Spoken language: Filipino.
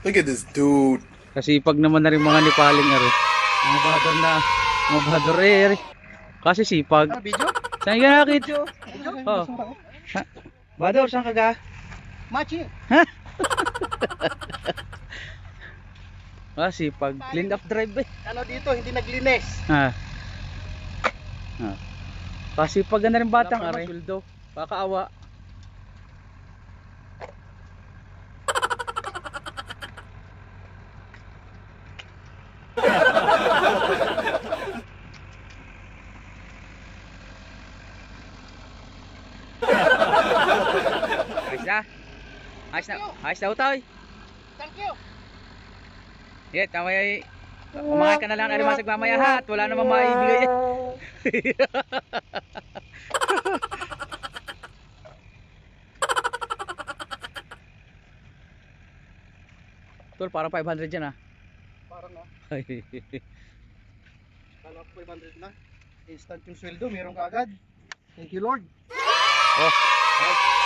Look at this dude. Kasi pag naman na rin mga nipaling ari. Mga bador na, mga bador eh. ari. Kasi sipag. Ano, video? Saan ka nakakit? Video? Oh. Bador, saan ka ga? Machi. Ah, sipag. Clean up drive eh. Ano dito, hindi naglinis. Ha. Ha. Kasi pag na rin batang ari. Sweldo. Ayos na. Ayos na. Ayos na utaw. Thank you. Yeah, tama yay. Kumain ka na lang ano masag mamaya ha at wala namang maibigay. Tol, parang 500 yan ah. Parang ah, kala ko 500 na. Instant yung sweldo, meron ka agad. Thank you Lord. oh, Sa-